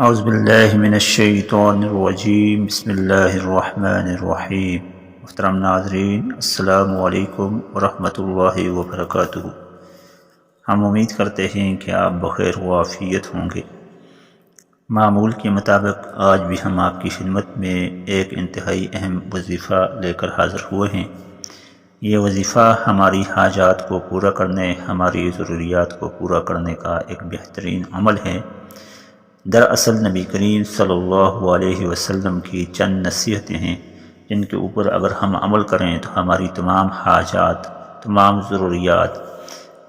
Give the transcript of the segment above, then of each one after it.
اعوذ باللہ من الشیطان الرجیم، بسم اللہ الرحمن الرحیم۔ محترم ناظرین، السلام علیکم ورحمۃ اللہ وبرکاتہ۔ ہم امید کرتے ہیں کہ آپ بخیر و عافیت ہوں گے۔ معمول کے مطابق آج بھی ہم آپ کی خدمت میں ایک انتہائی اہم وظیفہ لے کر حاضر ہوئے ہیں۔ یہ وظیفہ ہماری حاجات کو پورا کرنے، ہماری ضروریات کو پورا کرنے کا ایک بہترین عمل ہے۔ دراصل نبی کریم صلی اللہ علیہ وسلم کی چند نصیحتیں ہیں، جن کے اوپر اگر ہم عمل کریں تو ہماری تمام حاجات، تمام ضروریات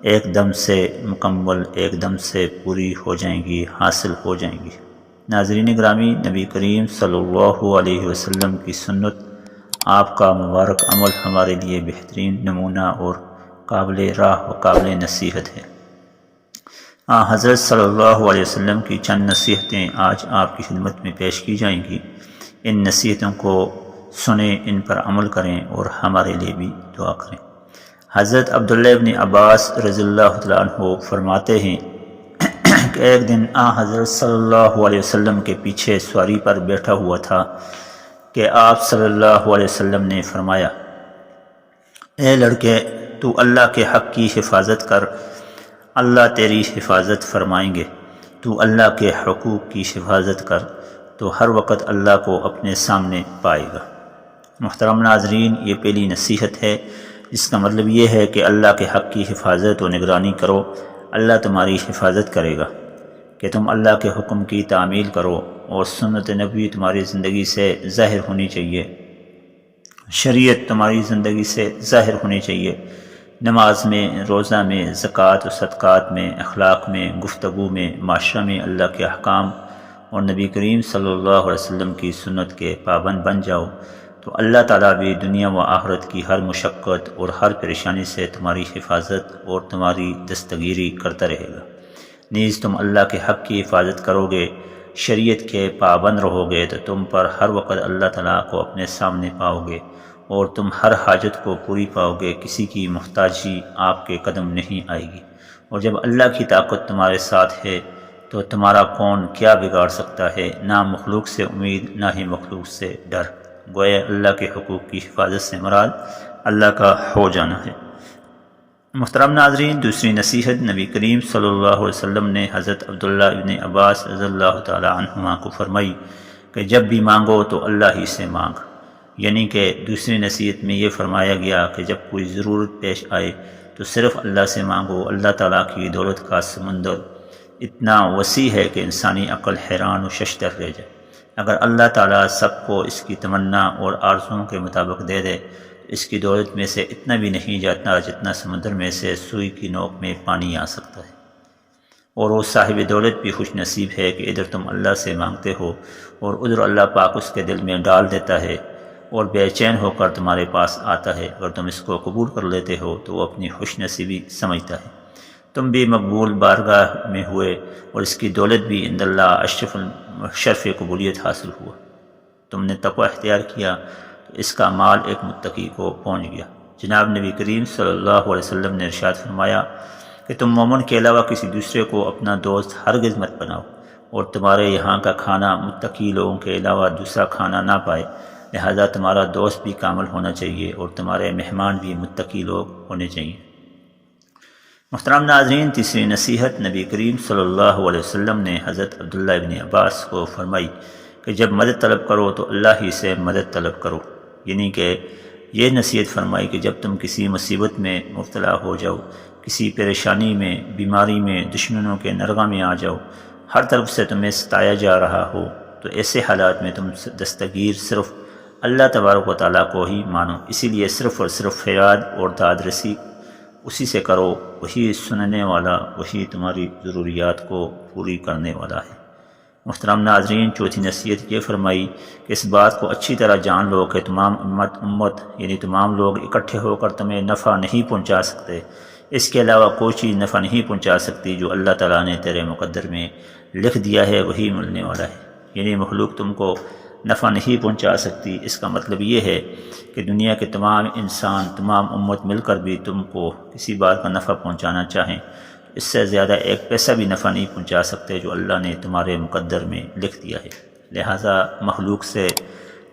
ایک دم سے مکمل، ایک دم سے پوری ہو جائیں گی، حاصل ہو جائیں گی۔ ناظرین گرامی، نبی کریم صلی اللہ علیہ وسلم کی سنت، آپ کا مبارک عمل ہمارے لیے بہترین نمونہ اور قابل راہ و قابل نصیحت ہے۔ حضرت صلی اللہ علیہ وسلم کی چند نصیحتیں آج آپ کی خدمت میں پیش کی جائیں گی۔ ان نصیحتوں کو سنیں، ان پر عمل کریں اور ہمارے لیے بھی دعا کریں۔ حضرت عبداللہ ابن عباس رضی اللہ تعالیٰ عنہ فرماتے ہیں کہ ایک دن آ، حضرت صلی اللہ علیہ وسلم کے پیچھے سواری پر بیٹھا ہوا تھا کہ آپ صلی اللہ علیہ وسلم نے فرمایا، اے لڑکے، تو اللہ کے حق کی حفاظت کر۔ اللہ تیری حفاظت فرمائیں گے۔ تو اللہ کے حقوق کی حفاظت کر، تو ہر وقت اللہ کو اپنے سامنے پائے گا۔ محترم ناظرین، یہ پہلی نصیحت ہے۔ جس کا مطلب یہ ہے کہ اللہ کے حق کی حفاظت و نگرانی کرو۔ اللہ تمہاری حفاظت کرے گا۔ کہ تم اللہ کے حکم کی تعمیل کرو اور سنت نبی تمہاری زندگی سے ظاہر ہونی چاہیے۔ شریعت تمہاری زندگی سے ظاہر ہونی چاہیے۔ نماز میں، روزہ میں، زکوٰۃ و صدقات میں، اخلاق میں، گفتگو میں، معاشرہ میں اللہ کے احکام اور نبی کریم صلی اللہ علیہ وسلم کی سنت کے پابند بن جاؤ تو اللہ تعالیٰ بھی دنیا و آخرت کی ہر مشقت اور ہر پریشانی سے تمہاری حفاظت اور تمہاری دستگیری کرتا رہے گا۔ نیز تم اللہ کے حق کی حفاظت کرو گے، شریعت کے پابند رہو گے تو تم پر ہر وقت اللہ تعالیٰ کو اپنے سامنے پاؤ گے۔ اور تم ہر حاجت کو پوری پاؤ گے، کسی کی محتاجی آپ کے قدم نہیں آئے گی۔ اور جب اللہ کی طاقت تمہارے ساتھ ہے، تو تمہارا کون کیا بگاڑ سکتا ہے؟ نہ مخلوق سے امید، نہ ہی مخلوق سے ڈر۔ گویا اللہ کے حقوق کی حفاظت سے مراد اللہ کا ہو جانا ہے۔ محترم ناظرین، دوسری نصیحت نبی کریم صلی اللہ علیہ وسلم نے حضرت عبداللہ ابن عباس رضی اللہ تعالی عنہما کو فرمائی کہ جب بھی مانگو تو اللہ ہی سے مانگ۔ یعنی کہ دوسری نصیحت میں یہ فرمایا گیا کہ جب کوئی ضرورت پیش آئے تو صرف اللہ سے مانگو، اللہ تعالیٰ کی دولت کا سمندر اتنا وسیع ہے کہ انسانی عقل حیران و ششتر رہ جائے۔ اگر اللہ تعالیٰ سب کو اس کی تمنا اور آرزوں کے مطابق دے دے، اس کی دولت میں سے اتنا بھی نہیں جاتا جتنا سمندر میں سے سوئی کی نوک میں پانی آ سکتا ہے۔ اور وہ صاحب دولت بھی خوش نصیب ہے کہ ادھر تم اللہ سے مانگتے ہو اور ادھر اللہ پاک اس کے دل میں ڈال دیتا ہے۔ اور بے چین ہو کر تمہارے پاس آتا ہے اگر تم اس کو قبول کر لیتے ہو تو وہ اپنی خوش نصیبی سمجھتا ہے۔ تم بھی مقبول بارگاہ میں ہوئے اور اس کی دولت بھی اند اللہ اشرف شرف قبولیت حاصل ہوا۔ تم نے تقوی اختیار کیا تو اس کا مال ایک متقی کو پہنچ گیا۔ جناب نبی کریم صلی اللہ علیہ وسلم نے ارشاد فرمایا کہ تم مومن کے علاوہ کسی دوسرے کو اپنا دوست ہرگز مت بناؤ اور تمہارے یہاں کا کھانا متقی لوگوں کے علاوہ دوسرا کھانا نہ پائے۔ لہذا تمہارا دوست بھی کامل ہونا چاہیے اور تمہارے مہمان بھی متقی لوگ ہونے چاہیے۔ محترم ناظرین، تیسری نصیحت نبی کریم صلی اللہ علیہ وسلم نے حضرت عبداللہ ابن عباس کو فرمائی کہ جب مدد طلب کرو تو اللہ ہی سے مدد طلب کرو۔ یعنی کہ یہ نصیحت فرمائی کہ جب تم کسی مصیبت میں مبتلا ہو جاؤ، کسی پریشانی میں، بیماری میں، دشمنوں کے نرغہ میں آ جاؤ، ہر طرف سے تمہیں ستایا جا رہا ہو، تو ایسے حالات میں تم دستگیر صرف اللہ تبارک و تعالیٰ کو ہی مانو۔ اسی لیے صرف اور صرف فیاد اور داد رسی اسی سے کرو، وہی سننے والا، وہی تمہاری ضروریات کو پوری کرنے والا ہے۔ محترم ناظرین، چوتھی نصیحت یہ فرمائی کہ اس بات کو اچھی طرح جان لو کہ تمام امت امت یعنی تمام لوگ اکٹھے ہو کر تمہیں نفع نہیں پہنچا سکتے۔ اس کے علاوہ کوئی چیز نفع نہیں پہنچا سکتی جو اللہ تعالیٰ نے تیرے مقدر میں لکھ دیا ہے، وہی ملنے والا ہے۔ یعنی مخلوق تم کو نفع نہیں پہنچا سکتی۔ اس کا مطلب یہ ہے کہ دنیا کے تمام انسان، تمام امت مل کر بھی تم کو کسی بات کا نفع پہنچانا چاہیں۔ اس سے زیادہ ایک پیسہ بھی نفع نہیں پہنچا سکتے جو اللہ نے تمہارے مقدر میں لکھ دیا ہے۔ لہٰذا مخلوق سے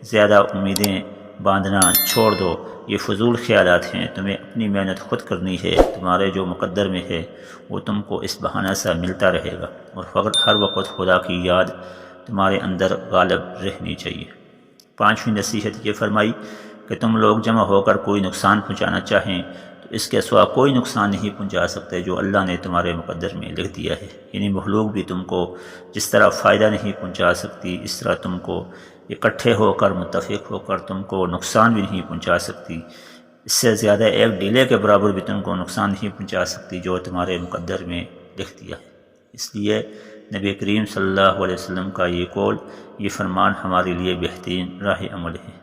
زیادہ امیدیں باندھنا چھوڑ دو۔ یہ فضول خیالات ہیں۔ تمہیں اپنی محنت خود کرنی ہے۔ تمہارے جو مقدر میں ہے، وہ تم کو اس بہانہ سا ملتا رہے گا۔ اور فقط ہر وقت خدا کی یاد تمہارے اندر غالب رہنی چاہیے۔ پانچویں نصیحت یہ فرمائی کہ تم لوگ جمع ہو کر کوئی نقصان پہنچانا چاہیں تو اس کے سوا کوئی نقصان نہیں پہنچا سکتے جو اللہ نے تمہارے مقدر میں لکھ دیا ہے۔ یعنی مخلوق بھی تم کو جس طرح فائدہ نہیں پہنچا سکتی، اس طرح تم کو اکٹھے ہو کر، متفق ہو کر تم کو نقصان بھی نہیں پہنچا سکتی۔ اس سے زیادہ ایک ڈیلے کے برابر بھی تم کو نقصان نہیں پہنچا سکتی جو تمہارے مقدر میں لکھ دیا ہے۔ اس لیے نبی کریم صلی اللہ علیہ وسلم کا یہ قول، یہ فرمان ہمارے لیے بہترین راہ عمل ہے۔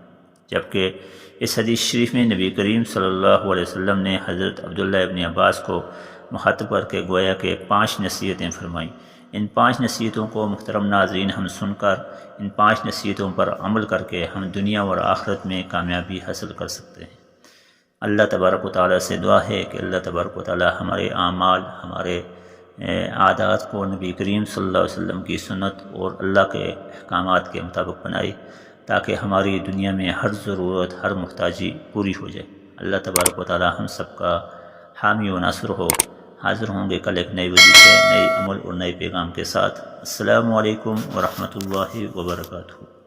جبکہ اس حدیث شریف میں نبی کریم صلی اللہ علیہ وسلم نے حضرت عبداللہ ابن عباس کو مخاطب کر کے گویا کہ پانچ نصیحتیں فرمائیں۔ ان پانچ نصیحتوں کو محترم ناظرین ہم سن کر، ان پانچ نصیحتوں پر عمل کر کے ہم دنیا اور آخرت میں کامیابی حاصل کر سکتے ہیں۔ اللہ تبارک و تعالیٰ سے دعا ہے کہ اللہ تبارک و تعالیٰ ہمارے اعمال، ہمارے عادات کو نبی کریم صلی اللہ علیہ وسلم کی سنت اور اللہ کے احکامات کے مطابق بنائے تاکہ ہماری دنیا میں ہر ضرورت، ہر محتاجی پوری ہو جائے۔ اللہ تبارک و تعالیٰ ہم سب کا حامی و ناصر ہو۔ حاضر ہوں گے کل ایک نئی وجہ نئے عمل اور نئے پیغام کے ساتھ۔ السلام علیکم ورحمۃ اللہ وبرکاتہ۔